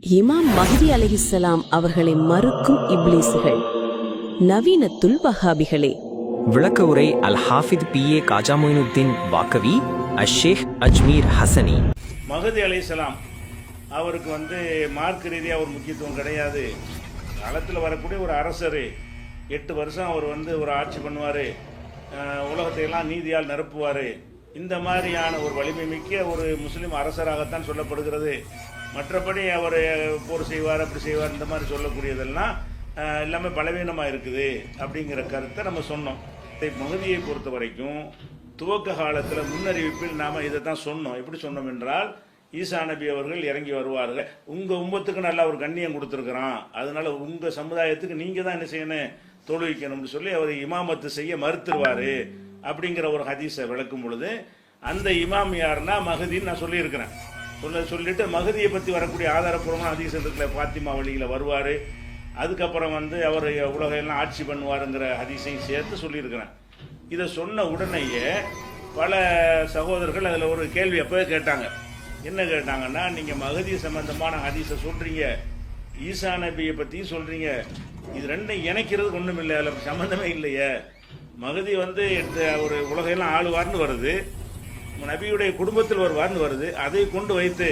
இமாம் மஹதி அலைஹிஸ்ஸலாம் அவர்களை மறுக்கும் இப்லீசுகள். நவீனத்துல் வஹாபிகளே விளக்க உரை அல் ஹாஃபித் பி. ஏ. காஜா மொயினுத்தீன் வாக்கவி அஷேக் அஜ்மீர் ஹசனி. மகதி அலைசலாம் அவருக்கு வந்து மார்க் ரீதியாக ஒரு முக்கியத்துவம் கிடையாது. காலத்தில் வரக்கூடிய ஒரு அரசர். எட்டு வருஷம் அவர் வந்து ஒரு ஆட்சி பண்ணுவார். உலகத்தை எல்லாம் நீதியால் நிரப்புவார். இந்த மாதிரியான ஒரு வலிமை மிக்க ஒரு முஸ்லீம் அரசராகத்தான் சொல்லப்படுகிறது. மற்றபடி அவர் போர் செய்வார் அப்படி செய்வார் இந்த மாதிரி சொல்லக்கூடியதெல்லாம் எல்லாமே பலவீனமாக இருக்குது அப்படிங்கிற கருத்தை நம்ம சொன்னோம். இதை பொறுத்த வரைக்கும் துவக்க காலத்தில் முன்னறிவிப்பில் நாம் இதை தான் சொன்னோம். எப்படி சொன்னோம் என்றால் ஈசா நபி அவர்கள் இறங்கி வருவார்கள். உங்கள் உம்பத்துக்கு நல்லா ஒரு கண்ணியம் கொடுத்துருக்குறான். அதனால உங்கள் சமுதாயத்துக்கு நீங்கள் தான் என்ன செய்யணும்? தொழுவிக்கணும்னு சொல்லி அவர் இமாமத்து செய்ய மறுத்துருவார் அப்படிங்கிற ஒரு ஹதீஸை விளக்கும் பொழுது அந்த இமாம் யாருன்னா மகதின்னு நான் சொல்லியிருக்கிறேன். சொன்ன சொல்லிட்டு மகதியை பற்றி வரக்கூடிய ஆதாரப்பூர்வமான ஹதீஸ் இருக்குல்ல பாத்திமா வழியில் வருவார். அதுக்கப்புறம் வந்து அவர் உலகையெல்லாம் எல்லாம் ஆட்சி பண்ணுவாருங்கிற அதிசயம் சேர்த்து சொல்லியிருக்கிறேன். இதை சொன்ன உடனேயே பல சகோதரர்கள் அதில் ஒரு கேள்வி அப்போவே கேட்டாங்க. என்ன கேட்டாங்கன்னா நீங்கள் மகதி சம்பந்தமான ஹதீஸை சொல்கிறீங்க ஈசா நபியை பற்றியும் சொல்கிறீங்க இது ரெண்டும் இணைக்கிறதுக்கு ஒன்றும் இல்லை அதில் சம்மந்தமே இல்லையே. மகதி வந்து எடுத்த ஒரு உலகையெல்லாம் ஆளுவார்னு வருது. நபியுடைய குடும்பத்தில் வருவார்னு வருது. அதை கொண்டு வைத்து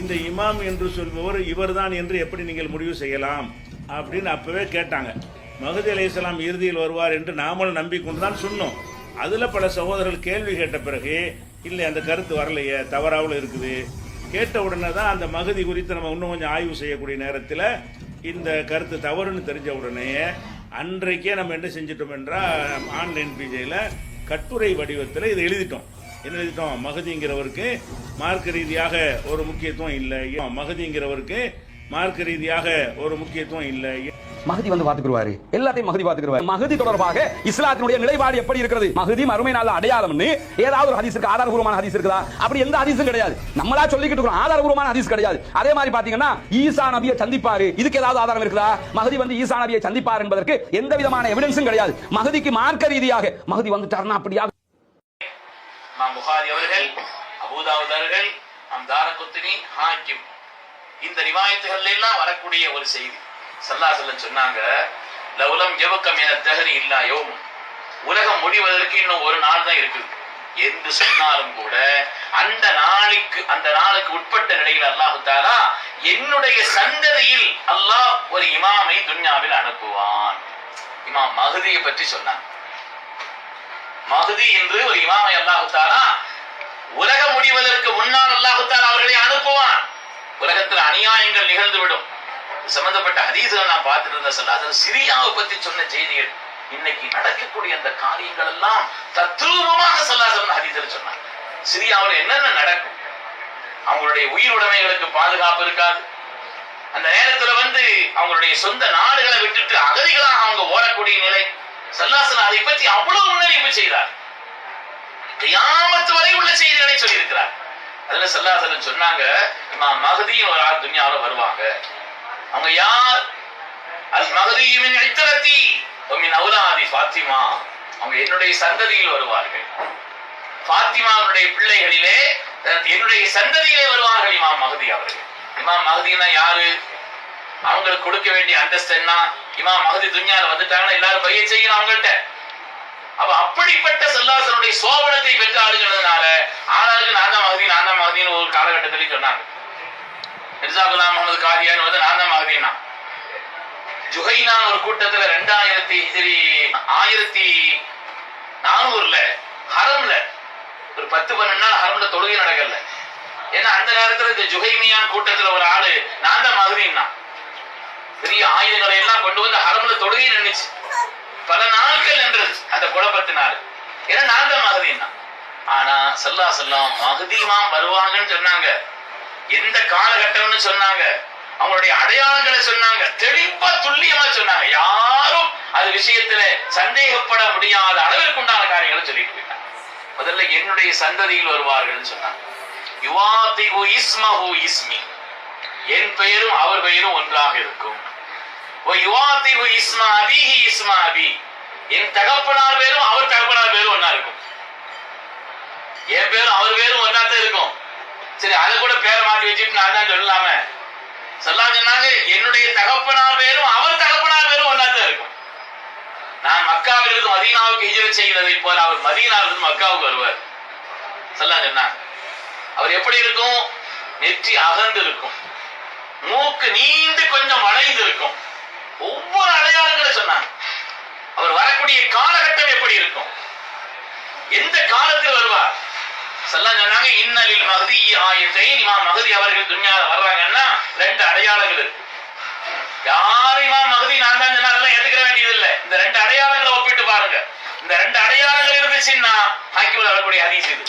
இந்த இமாம் என்று சொல்பவர் இவர்தான் என்று எப்படி நீங்கள் முடிவு செய்யலாம்? அப்படின்னு அப்பவே கேட்டாங்க. மகதி இஸ்லாம் இறுதியில் வருவார் என்று நாமளும் நம்பிக்கொண்டு தான் சொன்னோம். அதில் பல சகோதரர்கள் கேள்வி கேட்ட பிறகு இல்லை அந்த கருத்து வரலையே தவறாவில் இருக்குது. கேட்ட உடனே தான் அந்த மகதி குறித்து நம்ம இன்னும் கொஞ்சம் ஆய்வு செய்யக்கூடிய நேரத்தில் இந்த கருத்து தவறுன்னு தெரிஞ்ச உடனே அன்றைக்கே நம்ம என்ன செஞ்சிட்டோம் என்றால் ஆன்லைன் பிஜேயில் கட்டுரை வடிவத்தில் இதை எழுதிட்டோம். என்ன எழுதிட்டோம் மகதிங்கிறவருக்கு மார்க்க ரீதியாக ஒரு முக்கியத்துவம் இல்லை. மகதிங்கிறவருக்கு மார்க்க ரீதியாக ஒரு முக்கியத்துவம் இல்லை. மகதி வந்து பாத்துக்குருவாரு எல்லாத்தையும் மகதி பாத்துக்குருவாரு மகதி தொடர்பாக இஸ்லாத்தினுடைய நிலைப்பாடு எப்படி இருக்கிறது? மகதி மறுமை நாள் அடையாளம்னு ஏதாவது ஒரு ஹதீஸ் இருக்கு? ஆதாரபூர்வமான ஹதீஸ் இருக்குதா? அப்படி எந்த ஹதீஸும் கிடையாது. நம்மளா சொல்லிக்கிட்டு இருக்கோம் ஆதாரபூர்வமான ஹதீஸ் கிடையாது. அதே மாதிரி பாத்தீங்கன்னா ஈசா நபியை சந்திப்பாரு. இதுக்கு ஏதாவது ஆதாரம் இருக்குதா? மகதி வந்து ஈசா நபியை சந்திப்பார் என்பதற்கு எந்த விதமான எவிடன்ஸும் கிடையாது. மகதிக்கு மார்க்க ரீதியாக மகதி வந்துட்டாருன்னா அப்படியாக இமாம் புகாரி அவர்கள் அபூதாவுத் அவர்கள் நம் தாரகுத்தினி ஹாக்கிம். இந்த ரிவாயத்துகள் எல்லாம் வரக்கூடிய ஒரு செய்தி. சல்லாசல்லம் சொன்னாங்க லவுலம் ஜவக்கம் என தகரி இல்லா யோம். உலகம் முடிவதற்கு இன்னும் ஒரு நாள் தான் இருக்குது. என்று சொன்னாலும் கூட அந்த நாளுக்கு அந்த நாளுக்கு உட்பட்ட நிலையில் அல்லாஹு தாலா என்னுடைய சந்ததியில் அல்லாஹ் ஒரு இமாமை துன்யாவில் அனுப்புவான். இமாம் மகதியை பற்றி சொன்னாங்க. மகதி என்று ஒரு இமாமை அல்லாஹுத்தாரா உலகம் முடிவதற்கு முன்னால் அல்லாஹு அவர்களை அனுப்புவான். உலகத்தில் அநியாயங்கள் நிகழ்ந்துவிடும். சம்பந்தப்பட்ட ஹதீசுகள் நான் பார்த்துட்டு இருந்த சிரியாவை பத்தி சொன்ன செய்திகள் இன்னைக்கு நடக்கக்கூடிய அந்த காரியங்கள் எல்லாம் தத்ரூபமாக சொல்லாசன் ஹதீஸ்கள் சொன்னாங்க. சிரியாவில் என்னென்ன நடக்கும்? அவங்களுடைய உயிர் உடைமைகளுக்கு பாதுகாப்பு இருக்காது. அந்த நேரத்துல வந்து அவங்களுடைய சொந்த நாடுகளை விட்டுட்டு அகதிகளாக அவங்க ஓடக்கூடிய நிலை சல்லாசன் அதை பற்றி அவ்வளவு முன்னறிவிப்பு செய்தார். கியாமத்து வரை உள்ள செய்திகளை சொல்லியிருக்கிறார். அதுல சல்லாசலம் சொன்னாங்க இமாம் மகதியும் ஒரு ஆள் துன்யாவில் வருவாங்க. அவங்க யார்? அல் மகதியுமின் இத்தரத்தி உமின் அவுலாதி ஃபாத்திமா. அவங்க என்னுடைய சந்ததியில் வருவார்கள். ஃபாத்திமாவுடைய பிள்ளைகளிலே என்னுடைய சந்ததியிலே வருவார்கள் இமாம் மகதி அவர்கள். இமாம் மகதினா யாரு? அவங்களுக்கு கொடுக்க வேண்டிய அந்தஸ்து என்ன? இமா மகதி துன்யால வந்துட்டாங்கன்னா எல்லாரும் பைய செய்யணும் அவங்கள்ட்ட. அப்ப அப்படிப்பட்ட செல்லாசனுடைய சோபனத்தை பெற்ற ஆளுங்கிறதுனால ஆளாளுக்கு நான் தான் மகதி நான் தான் மகதின்னு ஒரு காலகட்டத்திலையும் சொன்னாங்க. மிர்சா குலாம் முகமது காதியான் வந்து நான் தான் மகதினா ஜுஹைனான் ஒரு கூட்டத்துல ரெண்டாயிரத்தி சரி ஆயிரத்தி நானூறுல ஹரம்ல ஒரு பத்து பன்னெண்டு நாள் ஹரம்ல தொழுகை நடக்கல. ஏன்னா அந்த நேரத்துல இந்த ஜுஹைமியான் கூட்டத்துல ஒரு ஆளு நான் தான் மகதின்னா பெரிய ஆயுதங்களை எல்லாம் கொண்டு வந்து ஹரம்ல தொழுகை நின்னுச்சு பல நாட்கள் நின்றது அந்த குழப்பத்தினால. ஏன்னா நான் தான் மகதின்னா ஆனா சல்லா சொல்லாம் மகதிமாம் வருவாங்கன்னு சொன்னாங்க. எந்த காலகட்டம்னு சொன்னாங்க. அவங்களுடைய அடையாளங்களை சொன்னாங்க. தெளிவா துல்லியமா சொன்னாங்க. யாரும் அது விஷயத்துல சந்தேகப்பட முடியாத அளவிற்கு உண்டான காரியங்களை சொல்லிட்டு போயிட்டாங்க. முதல்ல என்னுடைய சந்ததியில் வருவார்கள் சொன்னாங்க. யுவாதிகு இஸ்மஹு இஸ்மி. என் பெயரும் அவர் பெயரும் ஒன்றாக இருக்கும். ஓ யுவாதிகு இஸ்மா இஸ்மா அபி. என் தகப்பனார் பேரும் அவர் தகப்பனார் பேரும் ஒன்னா இருக்கும். என் பேரும் அவர் பேரும் ஒன்னா தான் இருக்கும். சரி அதை கூட பேரை மாத்தி வச்சுட்டு நான் தான் சொல்லலாமே. சொல்லா சொன்னாங்க என்னுடைய தகப்பனார் பேரும் அவர் தகப்பனார் பேரும் ஒன்னா தான் இருக்கும். நான் மக்காவிலிருந்து மதீனாவுக்கு ஹிஜ்ரத் செய்கிறதை போல அவர் மதீனாவிலிருந்து மக்காவுக்கு வருவார். சொல்லலாம் சொன்னாங்க. அவர் எப்படி இருக்கும்? நெற்றி அகன்று இருக்கும். மூக்கு நீண்டு கொஞ்சம் வளைந்து இருக்கும் ஒவ்வொரு அடையாளங்களை சொன்னாங்க. அவர் வரக்கூடிய காலகட்டம் எப்படி இருக்கும்? எந்த காலத்தில் வருவார்? சொல்லலாம் சொன்னாங்க இன்னலில் மகதி ஆயத்தை இமா மகதி அவர்கள் துன்யாவில் வர்றாங்கன்னா ரெண்டு அடையாளங்கள் இருக்கு. யார் இமா மகதி நான் தான் சொன்னா அதெல்லாம் வேண்டியது இந்த ரெண்டு அடையாளங்களை ஒப்பிட்டு பாருங்க. இந்த ரெண்டு அடையாளங்கள் இருந்துச்சுன்னா ஹாக்கிவில் வரக்கூடிய ஹதீஸ் இது.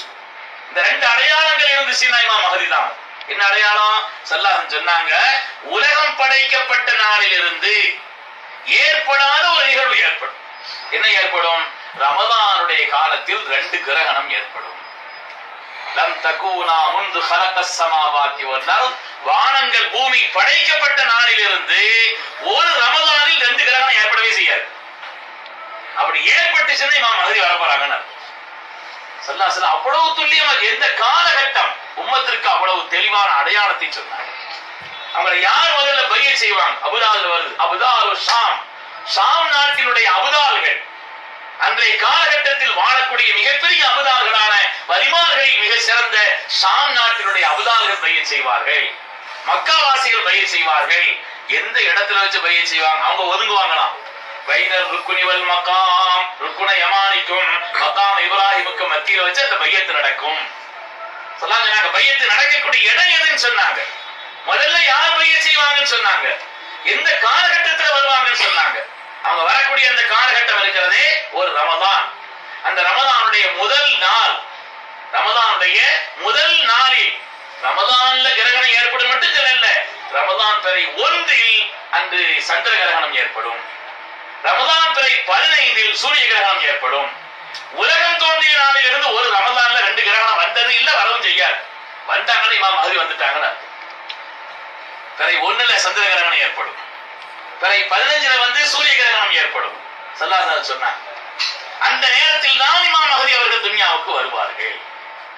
இந்த ரெண்டு அடையாளங்கள் இருந்துச்சுன்னா இமா மகதி தான். என்ன அடையாளம்? சல்லாஹன் சொன்னாங்க உலகம் படைக்கப்பட்ட நாளிலிருந்து ஏற்படாத ஒரு நிகழ்வு ஏற்படும். என்ன ஏற்படும்? ரமதானுடைய காலத்தில் ரெண்டு கிரகணம் ஏற்படும். லம் முந்து ஹலக சமாவாக்கி வந்தால் வானங்கள் பூமி படைக்கப்பட்ட நாளிலிருந்து ஒரு ரமதானில் ரெண்டு கிரகணம் ஏற்படவே செய்யாது. அப்படி ஏற்பட்டுச்சுன்னா இமாம் மகதி வரப்போறாங்கன்னு அர்த்தம். ஸல்லல்லாஹு அவ்வளவு துல்லியமா எந்த காலகட்டம் உம்மத்திற்கு அவ்வளவு தெளிவான அடையாளத்தை சொன்னாங்க அவங்களை யார் முதல்ல பைய செய்வாங்க? அபுதால் வருது. அபுதால் ஷாம். ஷாம் நாட்டினுடைய அபுதால்கள் அன்றைய காலகட்டத்தில் வாழக்கூடிய மிகப்பெரிய அபுதால்களான வலிமார்களில் மிக சிறந்த ஷாம் நாட்டினுடைய அபுதால்கள் பயிர் செய்வார்கள். மக்காவாசிகள் பயிர் செய்வார்கள். எந்த இடத்துல வச்சு பயிர் செய்வாங்க? அவங்க ஒதுங்குவாங்களாம். பைனர் ருக்குனிவல் மக்காம் ருக்குன யமானிக்கும் மக்காம் இப்ராஹிமுக்கு மத்தியில வச்சு அந்த பையத்து நடக்கும். சொல்லாங்க நாங்க பையத்து நடக்கக்கூடிய இடம் எதுன்னு சொன்னாங்க. முதல்ல யார் பைய செய்வாங்கன்னு சொன்னாங்க. எந்த காலகட்டத்துல வருவாங்கன்னு சொன்னாங்க. அவங்க வரக்கூடிய அந்த காலகட்டம் இருக்கிறதே ஒரு ரமதான். அந்த ரமதானுடைய முதல் நாள். ரமதானுடைய முதல் நாளில். ரமதான்ல கிரகணம் ஏற்படும் மட்டும் இல்ல ரமதான் பிறை ஒன்றில் அன்று சந்திர கிரகணம் ஏற்படும். ரமதான் பிறை பதினைந்தில் சூரிய கிரகணம் ஏற்படும். உலகம் தோன்றிய நாளில் இருந்து ஒரு ரமதான்ல ரெண்டு கிரகணம் வந்தது இல்ல வரவும் செய்யாது வந்தாங்கன்னு இமாம் மகதி வந்துட்டாங்கன்னு பிறை ஒண்ணுல சந்திர கிரகணம் ஏற்படும். பிறை பதினஞ்சுல வந்து சூரிய கிரகணம் ஏற்படும். சல்லாசார் சொன்னாங்க. அந்த நேரத்தில் தான் இமாம் மகதி அவர்கள் துன்யாவுக்கு வருவார்கள்.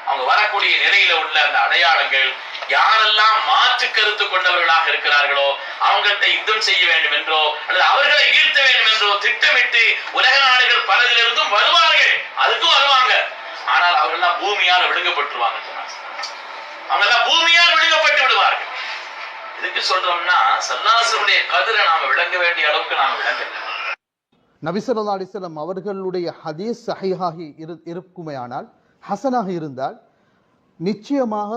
அவங்க வரக்கூடிய நிலையில உள்ள அந்த அடையாளங்கள் யாரெல்லாம் மாற்று கருத்து கொண்டவர்களாக இருக்கிறார்களோ அவங்கள்ட்ட யுத்தம் செய்ய வேண்டும் என்றோ அல்லது அவர்களை ஈர்த்த வேண்டும் என்றோ திட்டமிட்டு உலக நாடுகள் பலதிலிருந்தும் வருவார்கள். அதுக்கும் வருவாங்க. ஆனால் அவர்கள்லாம் பூமியால் விழுங்கப்பட்டுருவாங்க சொன்னாங்க. எல்லாம் பூமியால் விழுங்கப்பட்டு விடுவார்கள். எதுக்கு சொல்றோம்னா சல்லாசனுடைய கதிரை நாம விளங்க வேண்டிய அளவுக்கு நாம விளங்கல. நபிசல்லா அலிஸ்லாம் அவர்களுடைய ஹதீஸ் சஹீஹாகி இரு இருக்குமேயானால் ஹசனாக இருந்தால் நிச்சயமாக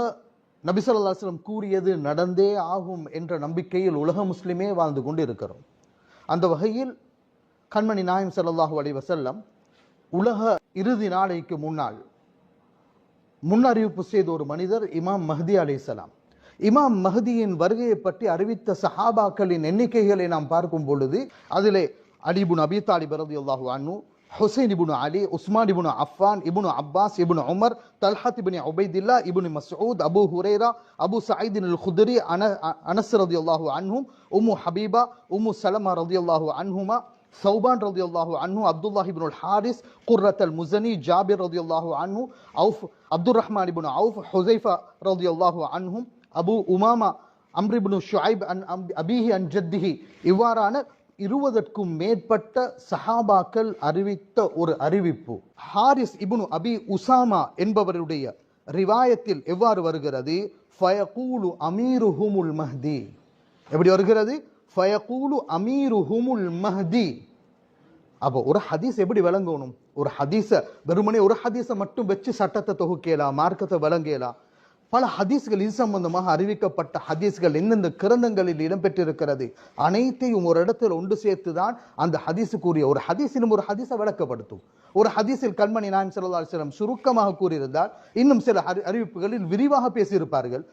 நபிசல்லா அலிஸ்லாம் கூறியது நடந்தே ஆகும் என்ற நம்பிக்கையில் உலக முஸ்லிமே வாழ்ந்து கொண்டு இருக்கிறோம் அந்த வகையில் கண்மணி நாயம் சல்லாஹூ அலி வசல்லம் உலக இறுதி நாளைக்கு முன்னால் முன்னறிவிப்பு செய்த ஒரு மனிதர் இமாம் மஹதி அலிசலாம் இமாம் மஹதியின் வருகையை பற்றி அறிவித்த சஹாபாக்களின் எண்ணிக்கைகளை நாம் பார்க்கும் பொழுது அதிலே அலிபுன் அபி தாலிப் ரலியல்லாஹு அனு ஹுசைன் இபுனு அலி உஸ்மான் இபுனு அஃபான் இபுனு அப்பாஸ் இபுனு Umar Talha ibn Ubaidullah ibn Masud Abu Huraira Abu Said al Khudri அன அனஸ் ரலியல்லாஹு அன்ஹும் உமு ஹபீபா உமு சலமா ரலியல்லாஹு அன்ஹுமா சௌபான் ரதி அல்லாஹு அன்னு அப்துல்லாஹிபின் ஹாரிஸ் குர்ரத் அல் முசனி ஜாபிர் ரதி அல்லாஹு அன்னு Awf Abdul Rahman ibn Awf Hudhaifa ரதி அல்லாஹு அன்ஹும் Abu Umama Amr ibn Shuaib an அபிஹி அன் ஜத்திஹி இவ்வாறான இருபதற்கும் மேற்பட்ட சஹாபாக்கள் அறிவித்த ஒரு அறிவிப்பு. ஹாரிஸ் இபுனு அபி உசாமா என்பவருடைய ரிவாயத்தில் எவ்வாறு வருகிறது? ஃபயகூலு அமீரு அமீருஹுமுல் மஹ்தி. எப்படி வருகிறது? ஃபயகூலு அமீருஹுமுல் மஹ்தி அப்போ ஒரு ஹதீஸ் எப்படி விளங்கணும்? ஒரு ஹதீஸை வெறுமனே ஒரு ஹதீஸை மட்டும் வச்சு சட்டத்தை தொகுக்கலாம் மார்க்கத்தை விளங்கலாம் பல ஹதீஸ்கள் இது சம்பந்தமாக அறிவிக்கப்பட்ட ஹதீஸ்கள் எந்தெந்த கிரந்தங்களில் இடம்பெற்றிருக்கிறது? அனைத்தையும் ஒரு இடத்தில் ஒன்று சேர்த்து தான் அந்த ஹதீஸுக்குரிய ஒரு ஹதீஸிலும் ஒரு ஹதீஸை விளக்கப்படுத்தும். ஒரு ஹதீஸில் கண்மணி நாயம் ஸல்லல்லாஹு அலைஹி சுருக்கமாக கூறியிருந்தால் இன்னும் சில அறி- அறிவிப்புகளில் விரிவாக பேசியிருப்பார்கள்.